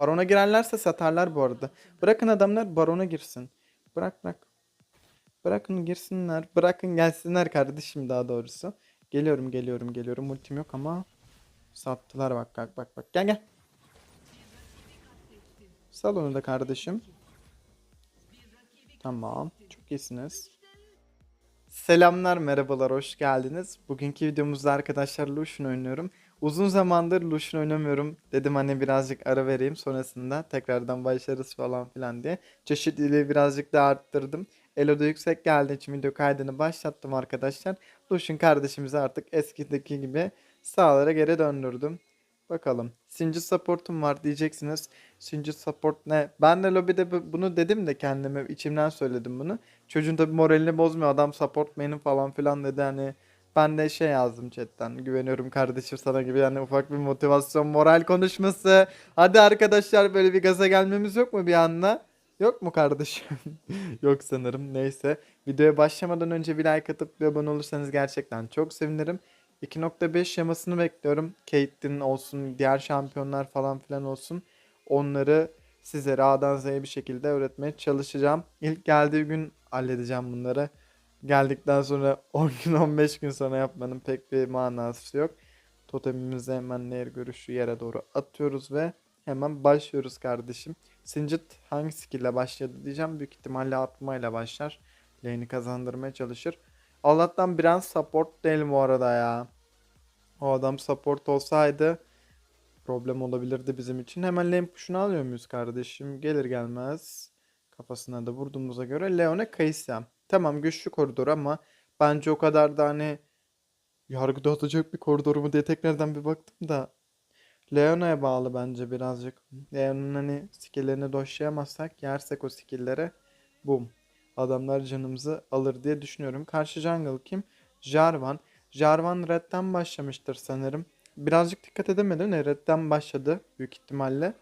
Barona girerlerse satarlar bu arada. Bırakın adamlar barona girsin. Bırak bırak. Bırakın girsinler. Bırakın gelsinler kardeşim daha doğrusu. Geliyorum geliyorum geliyorum. Ultim yok ama sattılar bak bak bak bak. Gel gel. Sal onu da kardeşim. Tamam. Çok iyisiniz. Selamlar, merhabalar, hoş geldiniz. Bugünkü videomuzda arkadaşlar Lucian oynuyorum. Uzun zamandır Lucian oynamıyorum. Dedim hani birazcık ara vereyim sonrasında tekrardan başlarız falan filan diye. Çeşitliliği birazcık daha arttırdım. Elo'da yüksek geldiği için video kaydını başlattım arkadaşlar. Lucian kardeşimizi artık eskideki gibi sağlara geri döndürdüm. Bakalım. Sinci supportum var diyeceksiniz. Sinci support ne? Ben de lobide bu- bunu dedim de kendime içimden söyledim bunu. Çocuğun tabi moralini bozmuyor. Adam support main'im falan filan dedi hani. Ben de şey yazdım chatten. Güveniyorum kardeşim sana gibi yani ufak bir motivasyon, moral konuşması. Hadi arkadaşlar böyle bir gaza gelmemiz yok mu bir anda? Yok mu kardeşim? yok sanırım. Neyse. Videoya başlamadan önce bir like atıp bir abone olursanız gerçekten çok sevinirim. 2.5 yamasını bekliyorum. Caitlyn olsun, diğer şampiyonlar falan filan olsun. Onları sizlere A'dan Z'ye bir şekilde öğretmeye çalışacağım. İlk geldiği gün halledeceğim bunları. Geldikten sonra 10 gün 15 gün sonra yapmanın pek bir manası yok. Totemimizi hemen nehir görüşü yere doğru atıyoruz ve hemen başlıyoruz kardeşim. Sincit hangi skill ile başladı diyeceğim. Büyük ihtimalle atmayla başlar. Lane'i kazandırmaya çalışır. Allah'tan biraz support değil bu arada ya. O adam support olsaydı problem olabilirdi bizim için. Hemen lane push'unu alıyor muyuz kardeşim? Gelir gelmez. Kafasına da vurduğumuza göre Leon'e Kaysa. Tamam güçlü koridor ama bence o kadar da hani yargıda atacak bir koridor mu diye tekrardan bir baktım da Leona'ya bağlı bence birazcık. Leona'nın hani skill'lerini doşlayamazsak yersek o skill'lere boom. Adamlar canımızı alır diye düşünüyorum. Karşı jungle kim? Jarvan. Jarvan Red'den başlamıştır sanırım. Birazcık dikkat edemedim de Red'den başladı büyük ihtimalle.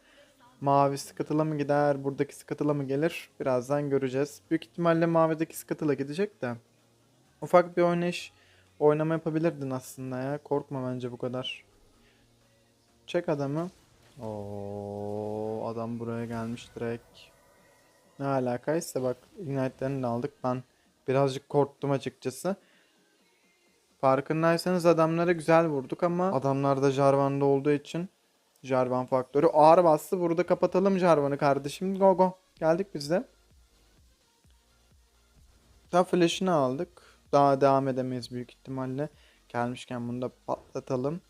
Mavi Scuttle'a mı gider, buradaki Scuttle'a mı gelir? Birazdan göreceğiz. Büyük ihtimalle mavideki Scuttle'a gidecek de. Ufak bir oynayış, oynama yapabilirdin aslında ya. Korkma bence bu kadar. Çek adamı. Oo, adam buraya gelmiş direkt. Ne alakaysa bak Ignite'lerini de aldık. Ben birazcık korktum açıkçası. Farkındaysanız adamlara güzel vurduk ama adamlar da Jarvan'da olduğu için Jarvan faktörü ağır bastı. Burada kapatalım Jarvan'ı kardeşim. Go go. Geldik biz de. Daha flash'ını aldık. Daha devam edemeyiz büyük ihtimalle. Gelmişken bunu da patlatalım.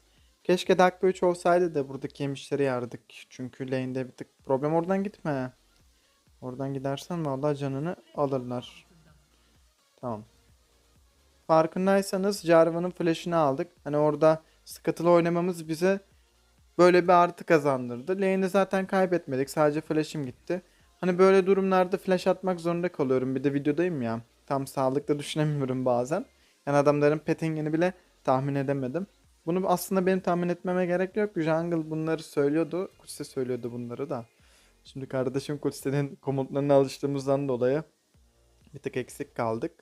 Keşke dakika 3 olsaydı da buradaki yemişleri yardık. Çünkü lane'de bir tık problem. Oradan gitme. Oradan gidersen vallahi canını alırlar. Tamam. Farkındaysanız Jarvan'ın flash'ını aldık. Hani orada Scuttle'ı oynamamız bize böyle bir artı kazandırdı. Lane'i zaten kaybetmedik. Sadece flash'im gitti. Hani böyle durumlarda flash atmak zorunda kalıyorum. Bir de videodayım ya. Tam sağlıklı düşünemiyorum bazen. Yani adamların pettingini bile tahmin edemedim. Bunu aslında benim tahmin etmeme gerek yok. Jungle bunları söylüyordu. Kutsi söylüyordu bunları da. Şimdi kardeşim Kutsi'nin komutlarına alıştığımızdan dolayı bir tık eksik kaldık.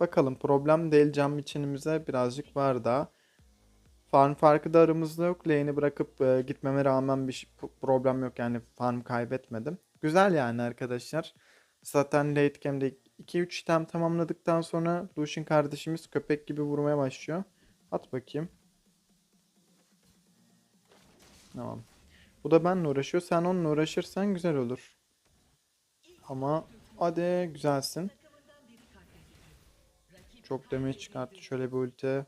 Bakalım problem değil cam içinimize birazcık var daha. Farm farkı da aramızda yok. Lane'i bırakıp e, gitmeme rağmen bir problem yok yani farm kaybetmedim. Güzel yani arkadaşlar. Zaten late game'de 2-3 item tamamladıktan sonra Lucian kardeşimiz köpek gibi vurmaya başlıyor. At bakayım. Tamam. Bu da benimle uğraşıyor. Sen onunla uğraşırsan güzel olur. Ama hadi güzelsin. Çok damage çıkarttı. Şöyle bir ulti.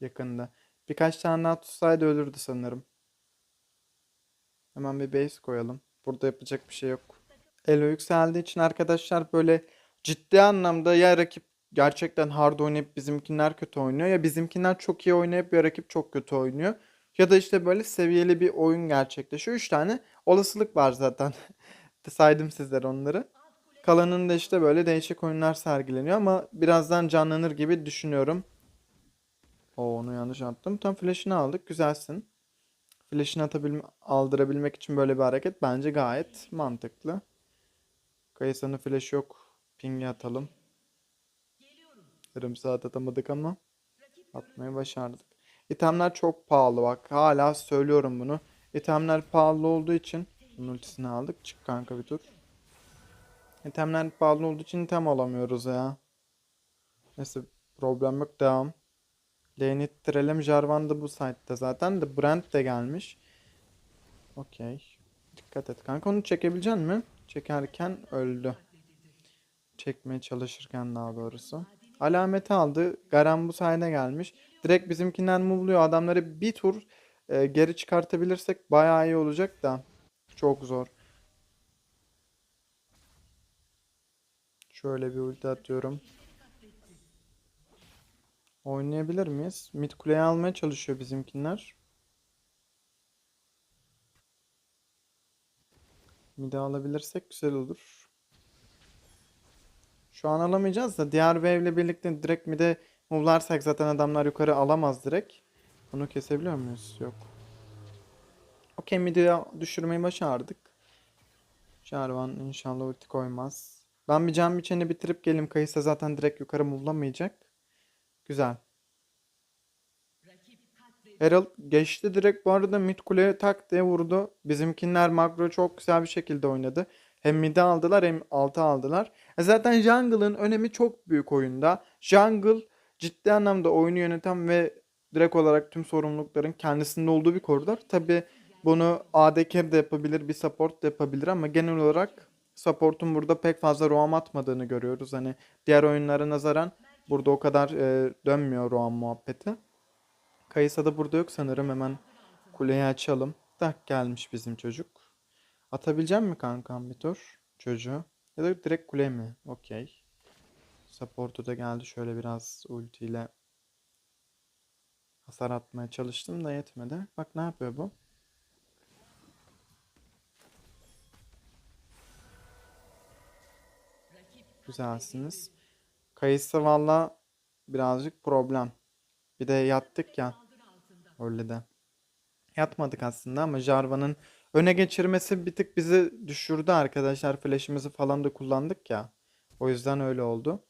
Yakında. Birkaç tane daha tutsaydı ölürdü sanırım. Hemen bir base koyalım. Burada yapacak bir şey yok. Elo yükseldiği için arkadaşlar böyle ciddi anlamda ya rakip gerçekten hard oynayıp bizimkiler kötü oynuyor ya bizimkiler çok iyi oynayıp ya rakip çok kötü oynuyor. Ya da işte böyle seviyeli bir oyun gerçekleşiyor. 3 tane olasılık var zaten. Saydım sizlere onları. Kalanında işte böyle değişik oyunlar sergileniyor ama birazdan canlanır gibi düşünüyorum. Oo, onu yanlış attım. Tam flash'ını aldık. Güzelsin. Flash'ını atabilme, aldırabilmek için böyle bir hareket bence gayet mantıklı. Kayısa'nın flash yok. Ping'i atalım. Yarım saat atamadık ama atmayı başardık. İtemler çok pahalı bak. Hala söylüyorum bunu. İtemler pahalı olduğu için bunun ultisini aldık. Çık kanka bir tur. İtemler pahalı olduğu için item alamıyoruz ya. Neyse problem yok devam. Lane'i ittirelim. Jarvan da bu site'de zaten de Brand de gelmiş. Okey. Dikkat et kanka onu çekebilecek mi? Çekerken öldü. Çekmeye çalışırken daha doğrusu. Alameti aldı. Garen bu sayede gelmiş. Direkt bizimkinden move'luyor. Adamları bir tur e, geri çıkartabilirsek bayağı iyi olacak da. Çok zor. Şöyle bir ulti atıyorum. Oynayabilir miyiz? Mid kuleyi almaya çalışıyor bizimkiler. Mid'i alabilirsek güzel olur. Şu an alamayacağız da diğer wave birlikte direkt mid'e move'larsak zaten adamlar yukarı alamaz direkt. Bunu kesebiliyor muyuz? Yok. Okey mid'i düşürmeyi başardık. Jarvan inşallah ulti koymaz. Ben bir can biçeni bitirip gelim. Kayısa zaten direkt yukarı move'lamayacak. Güzel. Herald geçti direkt bu arada mid kuleye tak diye vurdu. Bizimkinler makro çok güzel bir şekilde oynadı. Hem mid'i aldılar hem altı aldılar. E zaten jungle'ın önemi çok büyük oyunda. Jungle ciddi anlamda oyunu yöneten ve direkt olarak tüm sorumlulukların kendisinde olduğu bir koridor. Tabi bunu AD carry de yapabilir, bir support da yapabilir ama genel olarak support'un burada pek fazla roam atmadığını görüyoruz. Hani diğer oyunlara nazaran burada o kadar e, dönmüyor roam muhabbeti. Kayısa da burada yok sanırım. Hemen kuleyi açalım. Tak gelmiş bizim çocuk. Atabilecek mi kankam bir tur çocuğu? Ya da direkt kule mi? Okey. Support'u da geldi. Şöyle biraz ultiyle hasar atmaya çalıştım da yetmedi. Bak ne yapıyor bu? Güzelsiniz. Kayısı valla birazcık problem. Bir de yattık ya. Öyle de. Yatmadık aslında ama Jarvan'ın öne geçirmesi bir tık bizi düşürdü arkadaşlar. Flash'imizi falan da kullandık ya. O yüzden öyle oldu.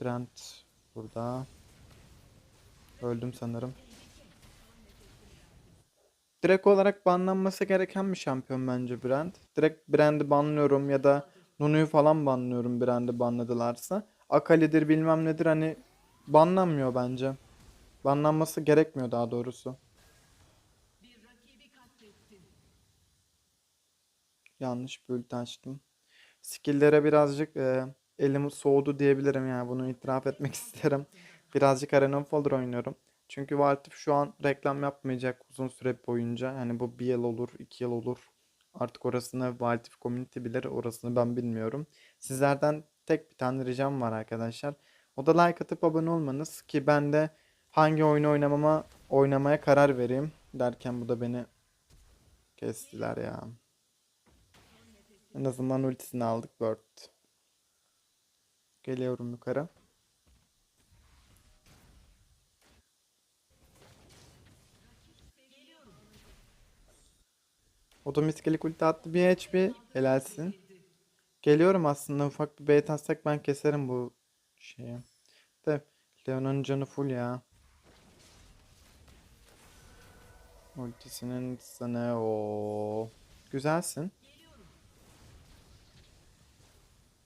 Brent burada. Öldüm sanırım. Direkt olarak banlanması gereken bir şampiyon bence Brand. Direkt Brand'i banlıyorum ya da Nunu'yu falan banlıyorum Brand'i banladılarsa. Akali'dir bilmem nedir hani banlanmıyor bence. Banlanması gerekmiyor daha doğrusu. Yanlış ulti açtım. Skill'lere birazcık e, elim soğudu diyebilirim yani bunu itiraf etmek isterim. Birazcık Arena of Valor oynuyorum. Çünkü Valtif şu an reklam yapmayacak uzun süre boyunca. Yani bu bir yıl olur, iki yıl olur. Artık orasını Valtif Community bilir, orasını ben bilmiyorum. Sizlerden tek bir tane ricam var arkadaşlar. O da like atıp abone olmanız ki ben de hangi oyunu oynamama oynamaya karar vereyim derken bu da beni kestiler ya. En azından ultisini aldık Word. Geliyorum yukarı. O da miskelik ulti attı bir HP. Helalsin. Geliyorum aslında ufak bir bait atsak ben keserim bu şeyi. De Leon'un canı full ya. Ultisinin sana o güzelsin.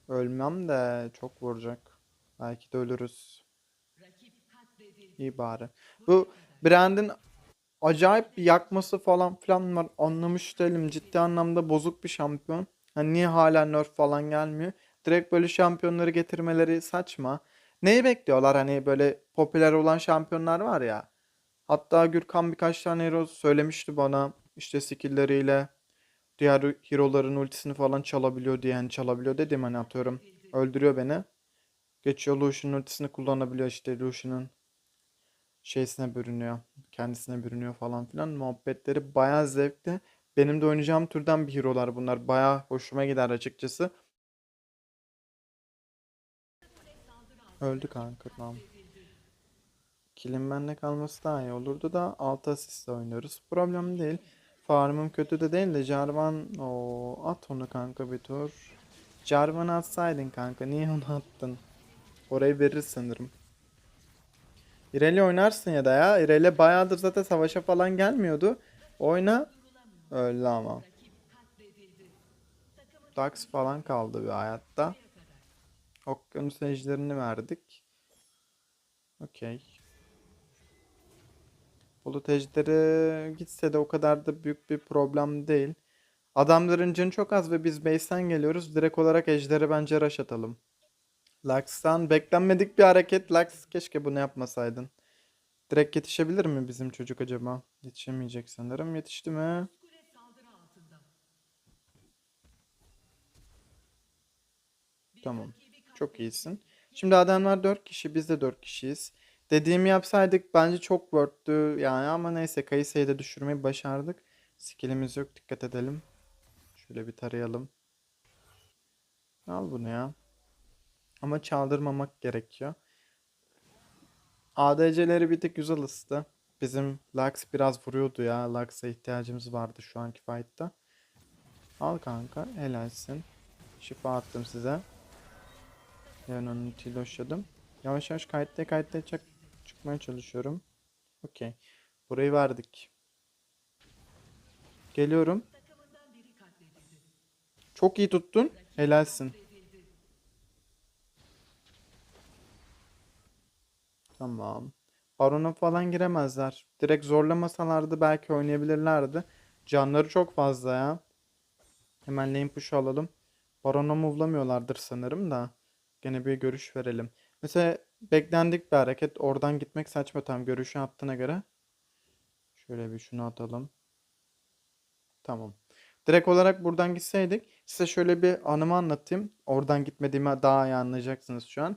Ölmem de çok vuracak. Belki de ölürüz. İyi bari. Bu Brand'in acayip bir yakması falan filan var. Anlamış değilim. Ciddi anlamda bozuk bir şampiyon. Hani niye hala nerf falan gelmiyor? Direkt böyle şampiyonları getirmeleri saçma. Neyi bekliyorlar hani böyle popüler olan şampiyonlar var ya. Hatta Gürkan birkaç tane hero söylemişti bana. İşte skill'leriyle diğer hero'ların ultisini falan çalabiliyor diye yani çalabiliyor dedim hani atıyorum. Öldürüyor beni. Geçiyor Lucian'ın ultisini kullanabiliyor işte Lucian'ın şeysine bürünüyor. Kendisine bürünüyor falan filan. Muhabbetleri bayağı zevkli. Benim de oynayacağım türden bir hero'lar bunlar. Bayağı hoşuma gider açıkçası. Öldü kanka tamam. Kilin bende kalması daha iyi olurdu da 6 asistle oynuyoruz. Problem değil. Farmım kötü de değil de Jarvan o at onu kanka bir tur. Jarvan'ı atsaydın kanka. Niye onu attın? Orayı verir sanırım. İreli oynarsın ya da ya. İreli bayağıdır zaten savaşa falan gelmiyordu. Oyna. Öldü ama. Dax falan kaldı bir hayatta. Okyanus ejderini verdik. Okey. Bulut ejderi gitse de o kadar da büyük bir problem değil. Adamların canı çok az ve biz base'ten geliyoruz. Direkt olarak ejderi bence rush atalım. Lux'tan beklenmedik bir hareket. Lux keşke bunu yapmasaydın. Direkt yetişebilir mi bizim çocuk acaba? Yetişemeyecek sanırım. Yetişti mi? Tamam. Çok iyisin. Şimdi adamlar 4 kişi, biz de 4 kişiyiz. Dediğimi yapsaydık bence çok worth'tü yani ama neyse Kayısı'yı da düşürmeyi başardık. Skillimiz yok dikkat edelim. Şöyle bir tarayalım. Al bunu ya. Ama çaldırmamak gerekiyor. ADC'leri bir tık güzel ısıtı. Bizim Lux biraz vuruyordu ya. Lux'a ihtiyacımız vardı şu anki fight'ta. Al kanka helalsin. Şifa attım size. Yani onu tiloşladım. Yavaş yavaş kayıtta kayıtta çık çıkmaya çalışıyorum. Okey. Burayı verdik. Geliyorum. Çok iyi tuttun. Helalsin. Tamam. Baron'a falan giremezler. Direkt zorlamasalardı belki oynayabilirlerdi. Canları çok fazla ya. Hemen lane push'u alalım. Baron'a move'lamıyorlardır sanırım da. Gene bir görüş verelim. Mesela beklendik bir hareket. Oradan gitmek saçma tam görüşü attığına göre. Şöyle bir şunu atalım. Tamam. Direkt olarak buradan gitseydik size şöyle bir anımı anlatayım. Oradan gitmediğimi daha iyi anlayacaksınız şu an.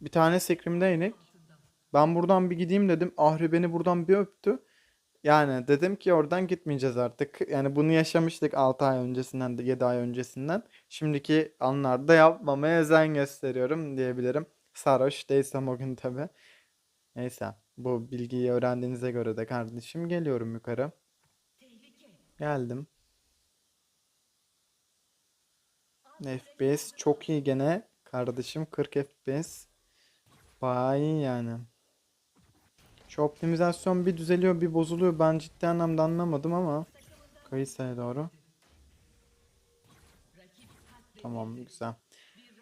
Bir tane sekrimdeydik. Ben buradan bir gideyim dedim. Ahri beni buradan bir öptü. Yani dedim ki oradan gitmeyeceğiz artık. Yani bunu yaşamıştık 6 ay öncesinden de 7 ay öncesinden. Şimdiki anlarda yapmamaya özen gösteriyorum diyebilirim. Sarhoş değilsem o gün tabi. Neyse bu bilgiyi öğrendiğinize göre de kardeşim geliyorum yukarı. Geldim. FPS çok iyi gene. Kardeşim 40 FPS. Bayağı iyi yani. Şu optimizasyon bir düzeliyor bir bozuluyor. Ben ciddi anlamda anlamadım ama. Kayısı'ya doğru. Tamam güzel.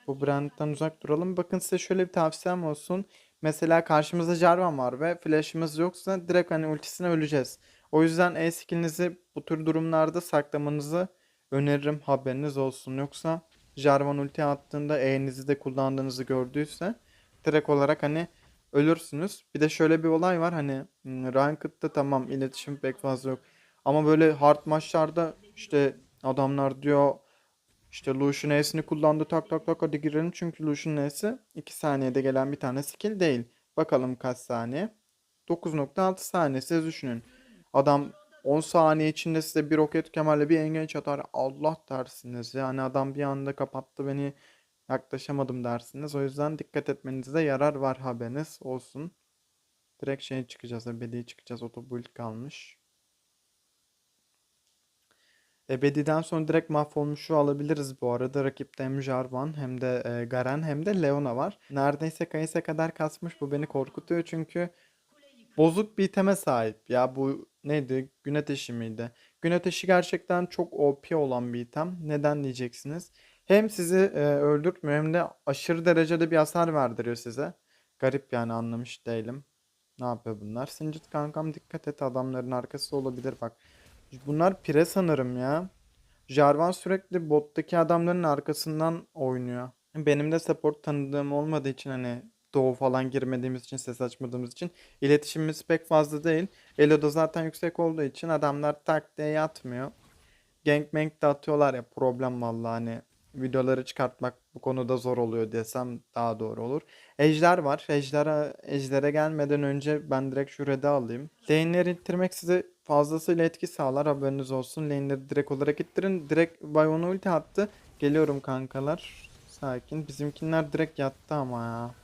Bu brandten uzak duralım. Bakın size şöyle bir tavsiyem olsun. Mesela karşımızda Jarvan var ve flash'ımız yoksa direkt hani ultisine öleceğiz. O yüzden E skill'inizi bu tür durumlarda saklamanızı öneririm. Haberiniz olsun. Yoksa Jarvan ulti attığında E'nizi de kullandığınızı gördüyse direkt olarak hani ölürsünüz. Bir de şöyle bir olay var hani Ranked'da tamam iletişim pek fazla yok. Ama böyle hard maçlarda işte adamlar diyor işte Lucian E'sini kullandı tak tak tak hadi girelim. Çünkü Lucian E'si 2 saniyede gelen bir tane skill değil. Bakalım kaç saniye. 9.6 saniye siz düşünün. Adam 10 saniye içinde size bir roket kemerle bir engage atar. Allah dersiniz. Yani adam bir anda kapattı beni yaklaşamadım dersiniz. O yüzden dikkat etmenizde yarar var haberiniz olsun. Direkt şey çıkacağız. Ebedi çıkacağız. Otobuild kalmış. Ebedi'den sonra direkt mahvolmuşu alabiliriz bu arada. Rakipte hem Jarvan hem de e, Garen hem de Leona var. Neredeyse Kayısa kadar kasmış. Bu beni korkutuyor çünkü bozuk bir iteme sahip. Ya bu neydi? Gün ateşi miydi? Gün gerçekten çok OP olan bir item. Neden diyeceksiniz? Hem sizi e, öldürtmüyor hem de aşırı derecede bir hasar verdiriyor size. Garip yani anlamış değilim. Ne yapıyor bunlar? Sincit kankam dikkat et adamların arkası olabilir bak. Bunlar pire sanırım ya. Jarvan sürekli bottaki adamların arkasından oynuyor. Benim de support tanıdığım olmadığı için hani doğu falan girmediğimiz için ses açmadığımız için iletişimimiz pek fazla değil. Elo da zaten yüksek olduğu için adamlar tak diye yatmıyor. Gangbang de atıyorlar ya problem vallahi hani videoları çıkartmak bu konuda zor oluyor desem daha doğru olur. Ejder var. Ejder'e Ejder'e gelmeden önce ben direkt şu red'i alayım. Lane'leri ittirmek size fazlasıyla etki sağlar. Haberiniz olsun. Lane'leri direkt olarak ittirin. Direkt Bayon ulti attı. Geliyorum kankalar. Sakin. Bizimkiler direkt yattı ama ya.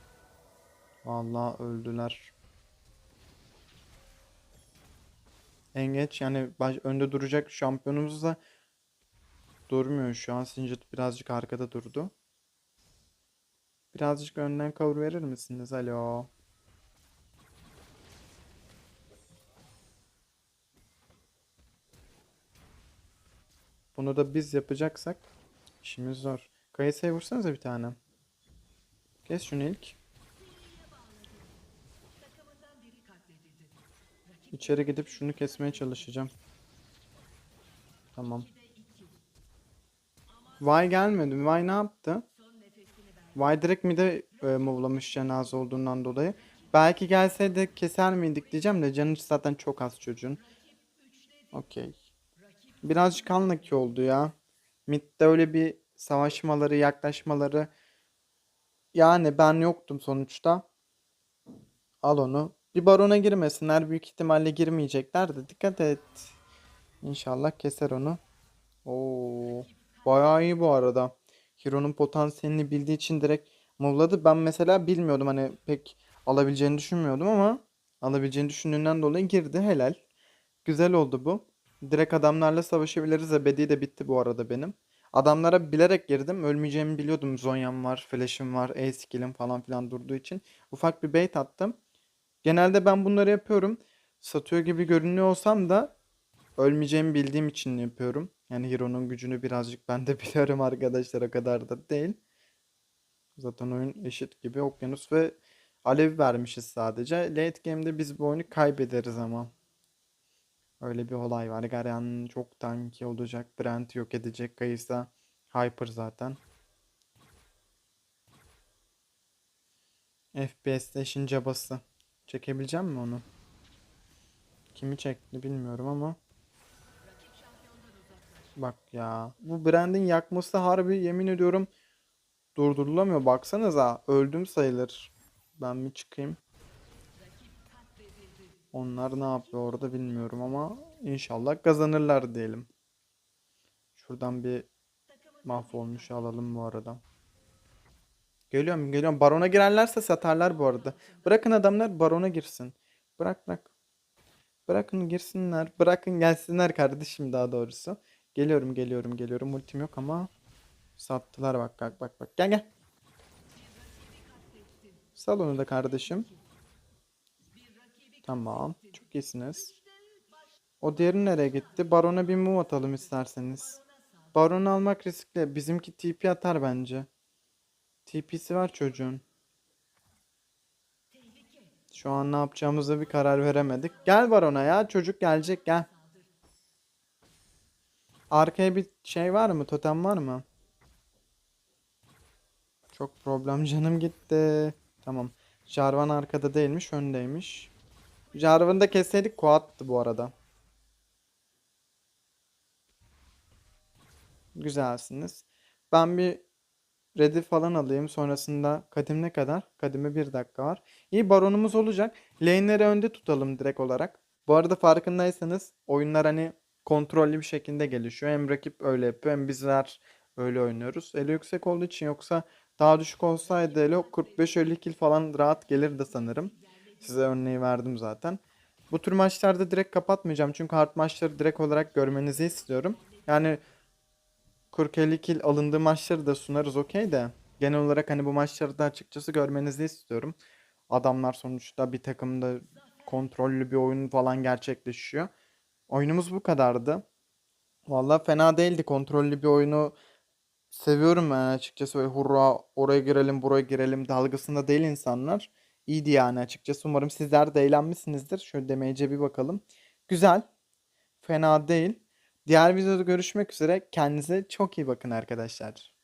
Vallahi öldüler. En geç yani baş, önde duracak şampiyonumuz da durmuyor şu an. Singed birazcık arkada durdu. Birazcık önden cover verir misiniz? Alo. Bunu da biz yapacaksak işimiz zor. Kayısıya vursanıza bir tane. Kes şunu ilk. İçeri gidip şunu kesmeye çalışacağım. Tamam. Vay gelmedi. Vay ne yaptı? Vay direkt mi de e, movlamış cenaze olduğundan dolayı. Belki gelseydi keser miydik diyeceğim de canı zaten çok az çocuğun. Okey. Birazcık anlaki oldu ya. Mid'de öyle bir savaşmaları, yaklaşmaları. Yani ben yoktum sonuçta. Al onu. Bir barona girmesinler. Büyük ihtimalle girmeyecekler de dikkat et. İnşallah keser onu. Oo, bayağı iyi bu arada. Hero'nun potansiyelini bildiği için direkt movladı. Ben mesela bilmiyordum hani pek alabileceğini düşünmüyordum ama alabileceğini düşündüğünden dolayı girdi. Helal. Güzel oldu bu. Direkt adamlarla savaşabiliriz. Ebedi de bitti bu arada benim. Adamlara bilerek girdim. Ölmeyeceğimi biliyordum. Zonya'm var, Flash'im var, E skill'im falan filan durduğu için. Ufak bir bait attım. Genelde ben bunları yapıyorum. Satıyor gibi görünüyor olsam da ölmeyeceğimi bildiğim için yapıyorum. Yani Hero'nun gücünü birazcık ben de biliyorum arkadaşlar o kadar da değil. Zaten oyun eşit gibi okyanus ve alev vermişiz sadece. Late game'de biz bu oyunu kaybederiz ama. Öyle bir olay var. Garen çok tanki olacak. Brent yok edecek. Kayısa Hyper zaten. FPS'te işin cabası. Çekebileceğim mi onu? Kimi çekti bilmiyorum ama. Bak ya. Bu Brand'in yakması harbi yemin ediyorum durdurulamıyor. Baksanıza öldüm sayılır. Ben mi çıkayım? Onlar ne yapıyor orada bilmiyorum ama inşallah kazanırlar diyelim. Şuradan bir mahvolmuş alalım bu arada. Geliyorum geliyorum. Barona girerlerse satarlar bu arada. Bırakın adamlar barona girsin. Bırak bırak. Bırakın girsinler. Bırakın gelsinler kardeşim daha doğrusu. Geliyorum geliyorum geliyorum. Ultim yok ama sattılar bak bak bak bak. Gel gel. Sal da kardeşim. Tamam. Çok iyisiniz. O diğeri nereye gitti? Baron'a bir move atalım isterseniz. Baron'u almak riskli. Bizimki TP atar bence. TP'si var çocuğun. Şu an ne yapacağımıza bir karar veremedik. Gel Baron'a ya. Çocuk gelecek gel. Arkaya bir şey var mı? Totem var mı? Çok problem canım gitti. Tamam. Jarvan arkada değilmiş, öndeymiş. Jarvan'ı da kesseydik Kuat'tı bu arada. Güzelsiniz. Ben bir ready falan alayım. Sonrasında kadim ne kadar? Kadime bir dakika var. İyi baronumuz olacak. Lane'leri önde tutalım direkt olarak. Bu arada farkındaysanız oyunlar hani kontrollü bir şekilde gelişiyor. Hem rakip öyle yapıyor hem bizler öyle oynuyoruz. Elo yüksek olduğu için yoksa daha düşük olsaydı Elo 45-50 kill falan rahat gelirdi sanırım. Size örneği verdim zaten. Bu tür maçlarda direkt kapatmayacağım. Çünkü hard maçları direkt olarak görmenizi istiyorum. Yani 40-50 kill alındığı maçları da sunarız okey de. Genel olarak hani bu maçları da açıkçası görmenizi istiyorum. Adamlar sonuçta bir takımda kontrollü bir oyun falan gerçekleşiyor. Oyunumuz bu kadardı. Valla fena değildi. Kontrollü bir oyunu seviyorum ben açıkçası. Böyle hurra oraya girelim buraya girelim dalgasında değil insanlar. İyiydi yani açıkçası. Umarım sizler de eğlenmişsinizdir. Şöyle demeyece bir bakalım. Güzel. Fena değil. Diğer videoda görüşmek üzere. Kendinize çok iyi bakın arkadaşlar.